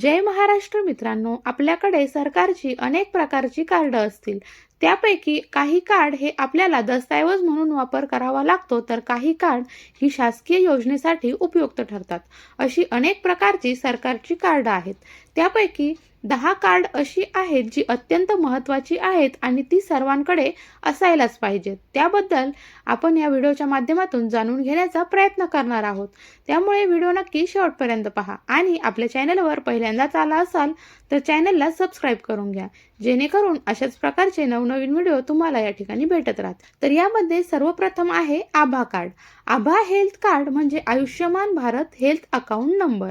जय महाराष्ट्र मित्रांनो आपल्याकडे सरकारची अनेक प्रकारची कार्ड असतील. त्यापैकी काही कार्ड हे आपल्याला दस्तऐवज म्हणून वापर करावा लागतो तर काही कार्ड ही शासकीय योजनेसाठी उपयुक्त ठरतात. अशी अनेक प्रकारची सरकारची कार्ड आहेत. त्यापैकी दहा कार्ड अशी आहेत जी अत्यंत महत्त्वाची आहेत आणि ती सर्वांकडे असायलाच पाहिजेत. त्याबद्दल आपण या व्हिडिओच्या माध्यमातून जाणून घेण्याचा प्रयत्न करणार आहोत. त्यामुळे व्हिडिओ नक्की शेवटपर्यंत पहा आणि आपल्या चॅनलवर पहिल्यांदाच आला असाल तर चॅनलला सबस्क्राईब करून घ्या. जेणेकरून अशाच प्रकारचे नवनवीन व्हिडिओ तुम्हाला या ठिकाणी भेटत राहतात तर यामध्ये सर्वप्रथम आहे आभा कार्ड आभा हेल्थ कार्ड म्हणजे Ayushman Bharat health account number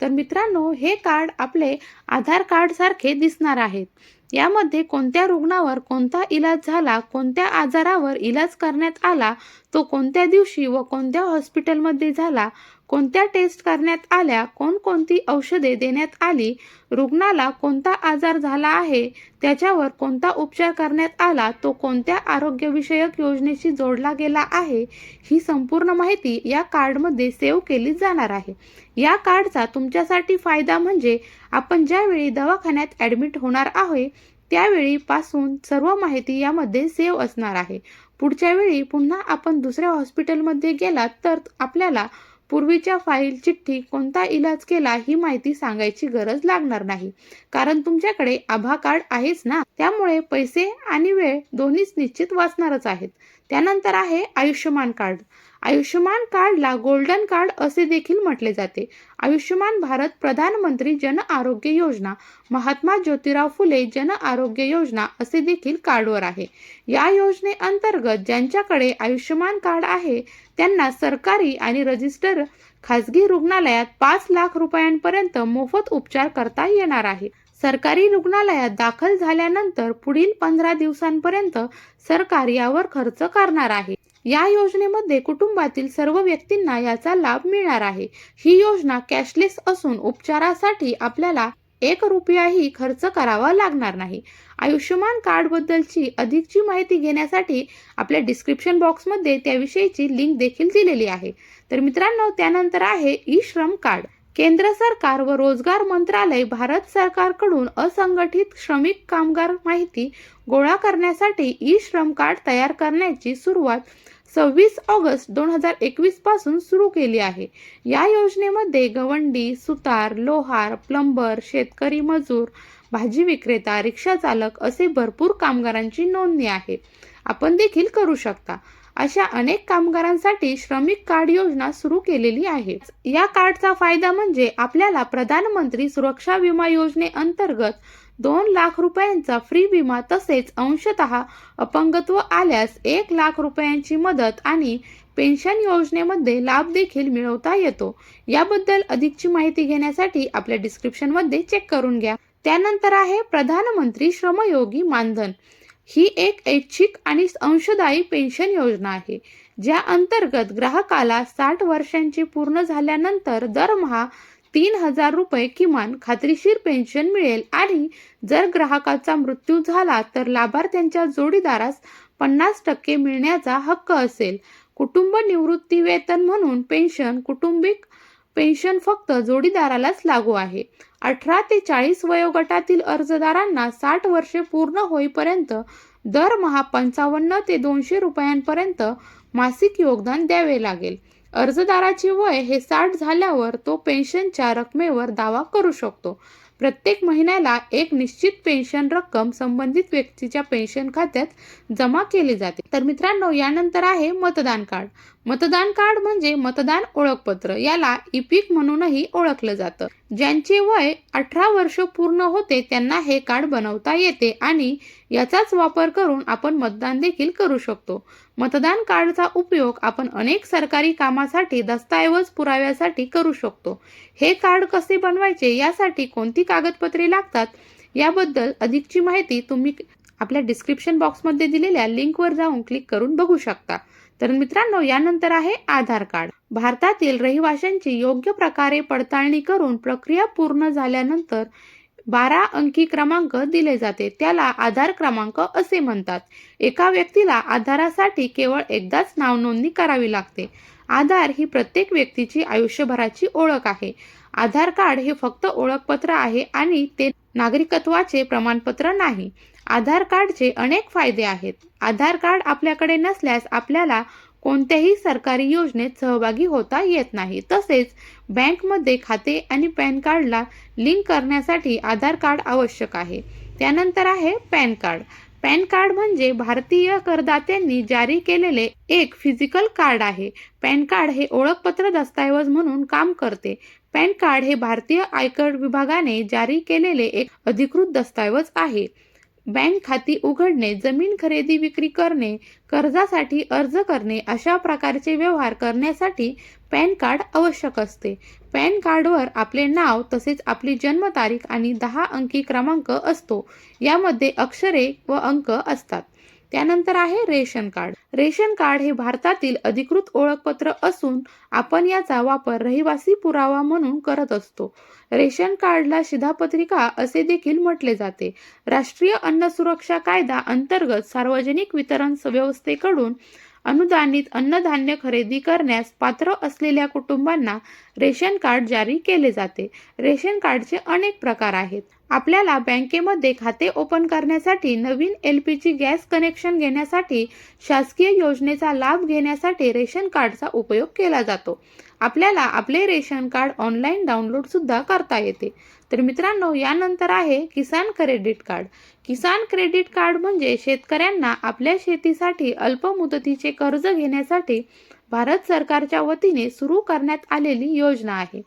तर मित्रांनो हे कार्ड आपले आधार कार्डसारखे दिसणार आहेत. यामध्ये कोणत्या रुग्णावर कोणता इलाज झाला कोणत्या आजारावर इलाज करण्यात आला तो कोणत्या दिवशी व कोणत्या हॉस्पिटलमध्ये झाला कोणत्या टेस्ट करण्यात आल्या कोणकोणती औषधे देण्यात आली रुग्णाला कोणता आजार झाला आहे त्याच्यावर कोणता उपचार करण्यात आला तो कोणत्या आरोग्यविषयक योजनेशी जोडला गेला आहे ही संपूर्ण माहिती या कार्डमध्ये सेव्ह केली जाणार आहे. या कार्डचा तुमच्यासाठी फायदा म्हणजे आपण ज्यावेळी दवाखान्यात ॲडमिट होणार आहे त्यावेळी पासून सर्व माहिती यामध्ये सेव्ह असणार आहे. पुढच्या वेळी पुन्हा आपण दुसऱ्या हॉस्पिटलमध्ये गेलात तर आपल्याला पूर्वीच्या फाईल चिठ्ठी कोणता इलाज केला ही माहिती सांगायची गरज लागणार नाही. कारण तुमच्याकडे आभा कार्ड आहेच ना? त्यामुळे पैसे आणि वेळ दोन्हीच निश्चित वाचणारच आहेत. त्यानंतर आहे आयुष्यमान कार्ड. आयुष्यमान कार्डला गोल्डन कार्ड असे देखील म्हटले जाते. आयुष्यमान भारत प्रधानमंत्री जन आरोग्य योजना महात्मा ज्योतिराव फुले जन आरोग्य योजना असे देखील कार्डवर आहे. या योजनेअंतर्गत ज्यांच्याकडे आयुष्यमान कार्ड आहे त्यांना सरकारी आणि रजिस्टर खाजगी रुग्णालयात पाच लाख रुपयांपर्यंत मोफत उपचार करता येणार आहे. सरकारी रुग्णालयात दाखल झाल्यानंतर पुढील पंधरा दिवसांपर्यंत सरकार यावर खर्च करणार आहे. या योजनेमध्ये कुटुंबातील सर्व व्यक्तींना याचा लाभ मिळणार आहे. ही योजना कॅशलेस असून उपचारासाठी आपल्याला एक रुपयाही खर्च करावा लागणार नाही. आयुष्यमान कार्डबद्दलची अधिकची माहिती घेण्यासाठी आपल्या डिस्क्रिप्शन बॉक्समध्ये त्याविषयीची लिंक देखील दिलेली आहे. तर मित्रांनो त्यानंतर आहे ई श्रम कार्ड. केंद्र सरकार व रोजगार मंत्रालय भारत सरकारकडून असंघटित श्रमिक कामगार माहिती गोळा करण्यासाठी ई श्रम कार्ड तयार करण्याची सुरुवात सव्वीस ऑगस्ट दोन हजार एकवीसपासून सुरू केली आहे. या योजनेमध्ये गवंडी सुतार लोहार प्लंबर शेतकरी मजूर भाजी विक्रेता रिक्षा चालक असे भरपूर कामगारांची नोंदणी आहे. आपण देखील करू शकता. अशा अनेक कामगारांसाठी श्रमिक कार्ड योजना सुरू केलेली आहे. या कार्डचा फायदा म्हणजे आपल्याला प्रधानमंत्री सुरक्षा विमा योजनेअंतर्गत दोन लाख रुपयांचा फ्री विमा तसेच अंशतः अपंगत्व आल्यास एक लाख रुपयांची मदत आणि पेन्शन योजनेमध्ये लाभ देखील मिळवता येतो. याबद्दल अधिकची माहिती घेण्यासाठी आपल्या डिस्क्रिप्शनमध्ये चेक करून घ्या. त्यानंतर आहे प्रधानमंत्री श्रमयोगी मानधन. ही एक ऐच्छिक आणि अंशदायी पेन्शन योजना आहे ज्या अंतर्गत ग्राहकाला साठ वर्षांची पूर्ण झाल्यानंतर दरमहा तीन हजार रुपये किमान खात्रीशीर पेन्शन मिळेल आणि जर ग्राहकाचा मृत्यू झाला तर लाभार्थ्यांच्या जोडीदारास पन्नास टक्के मिळण्याचा हक्क असेल. कुटुंब निवृत्ती वेतन म्हणून पेन्शन कुटुंबिक पेन्शन फक्त जोडीदारालाच लागू आहे. अठरा ते चाळीस वयोगटातील अर्जदारांना साठ वर्षे पूर्ण होईपर्यंत दरमहा पंचावन्न ते दोनशे रुपयांपर्यंत मासिक योगदान द्यावे लागेल. अर्जदाराचे वय हे साठ झाल्यावर तो पेन्शनच्या रकमेवर दावा करू शकतो. प्रत्येक महिन्याला एक निश्चित पेन्शन रक्कम संबंधित व्यक्तीच्या पेन्शन खात्यात जमा केली जाते. तर मित्रांनो यानंतर आहे मतदान कार्ड. मतदान कार्ड म्हणजे मतदान ओळखपत्र. याला इपिक म्हणूनही ओळखलं जातं. ज्यांचे वय अठरा वर्ष पूर्ण होते त्यांना हे कार्ड बनवता येते आणि याचाच वापर करून आपण मतदान देखील करू शकतो. मतदान कार्डचा उपयोग आपण अनेक सरकारी कामासाठी दस्तऐवज पुराव्यासाठी करू शकतो. हे कार्ड कसे बनवायचे यासाठी कोणती कागदपत्रे लागतात याबद्दल अधिकची माहिती तुम्ही आपल्या डिस्क्रिप्शन बॉक्समध्ये दिलेल्या लिंकवर जाऊन क्लिक करून बघू शकता. तर मित्रांनो यानंतर आहे आधार कार्ड. भारतातील रहिवाशांची योग्य प्रकारे पडताळणी करून प्रक्रिया पूर्ण झाल्यानंतर बारा अंकी क्रमांक दिले जाते. त्याला आधार क्रमांक असे म्हणतात. एका व्यक्तीला आधारासाठी केवळ एकदाच नावनोंदणी करावी लागते. आधार ही प्रत्येक व्यक्तीची आयुष्यभराची ओळख आहे. आधार कार्ड हे फक्त ओळखपत्र आहे आणि ते नागरिकत्वाचे प्रमाणपत्र नाही. आधार कार्डचे अनेक फायदे आहेत. आधार कार्ड आपल्याकडे नसल्यास आपल्याला कोणत्याही सरकारी योजनेत सहभागी होता येत नाही. तसेच बँकमध्ये खाते आणि पॅन कार्डला लिंक करण्यासाठी आधार कार्ड आवश्यक आहे. त्यानंतर आहे पॅन कार्ड. पॅन कार्ड म्हणजे भारतीय करदात्यांनी जारी केलेले एक फिजिकल कार्ड आहे. पॅन कार्ड हे ओळखपत्र दस्तऐवज म्हणून काम करते. पॅन कार्ड हे भारतीय आयकर विभागाने जारी केलेले एक अधिकृत दस्तऐवज आहे. बँक खाती उघडणे जमीन खरेदी विक्री करणे कर्जासाठी अर्ज करणे अशा प्रकारचे व्यवहार करण्यासाठी पॅन कार्ड आवश्यक असते. पॅन कार्डवर आपले नाव तसेच आपली जन्मतारीख आणि दहा अंकी क्रमांक असतो. यामध्ये अक्षरे व अंक असतात. त्यानंतर आहे रेशन कार्ड. रेशन कार्ड हे भारतातील अधिकृत ओळखपत्र असून आपण याचा वापर रहिवासी पुरावा म्हणून करत असतो. रेशन कार्डला शिधापत्रिका असे देखील म्हटले जाते. राष्ट्रीय अन्न सुरक्षा कायदा अंतर्गत सार्वजनिक वितरण व्यवस्थेकडून अनुदानित अन्नधान्य खरेदी करण्यास पात्र असलेल्या कुटुंबांना रेशन कार्ड जारी केले जाते. रेशन कार्डचे अनेक प्रकार आहेत. आपल्याला बँकेमध्ये खाते ओपन करण्यासाठी नवीन L P G gas connection घेण्यासाठी शासकीय योजनेचा लाभ घेण्यासाठी रेशन कार्डचा उपयोग केला जातो. आपल्याला आपले रेशन कार्ड ऑनलाईन डाउनलोड सुद्धा करता येते. तर मित्रांनो यानंतर आहे Kisan credit card. Kisan credit card म्हणजे शेतकऱ्यांना आपल्या शेतीसाठी अल्प मुदतीचे कर्ज घेण्यासाठी भारत सरकारच्या वतीने सुरू करण्यात आलेली योजना आहे.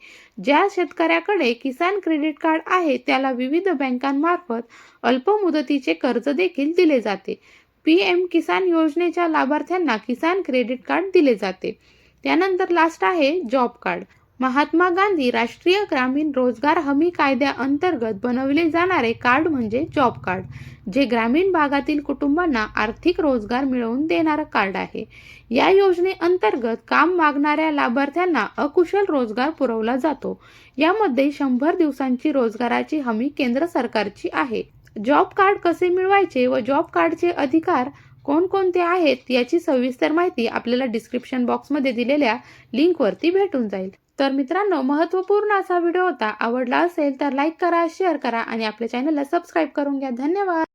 ज्या शेतकऱ्याकडे किसान क्रेडिट कार्ड आहे त्याला विविध बँकांमार्फत अल्प मुदतीचे कर्ज देखील दिले जाते. पी एम किसान योजनेच्या लाभार्थ्यांना किसान क्रेडिट कार्ड दिले जाते. त्यानंतर लास्ट आहे जॉब कार्ड. महात्मा गांधी राष्ट्रीय ग्रामीण रोजगार हमी कायद्याअंतर्गत बनवले जाणारे कार्ड म्हणजे जॉब कार्ड जे ग्रामीण भागातील कुटुंबांना आर्थिक रोजगार मिळवून देणारं कार्ड आहे. या योजनेअंतर्गत काम मागणाऱ्या लाभार्थ्यांना अकुशल रोजगार पुरवला जातो. यामध्ये शंभर दिवसांची रोजगाराची हमी केंद्र सरकारची आहे. जॉब कार्ड कसे मिळवायचे व जॉब कार्डचे अधिकार कोणकोणते आहेत याची सविस्तर माहिती आपल्याला डिस्क्रिप्शन बॉक्समध्ये दिलेल्या लिंकवरती भेटून जाईल. तर मित्रांनो महत्त्वपूर्ण असा व्हिडिओ होता आवडला असेल तर लाईक करा शेअर करा आणि आपल्या चॅनलला सबस्क्राईब करून घ्या. धन्यवाद!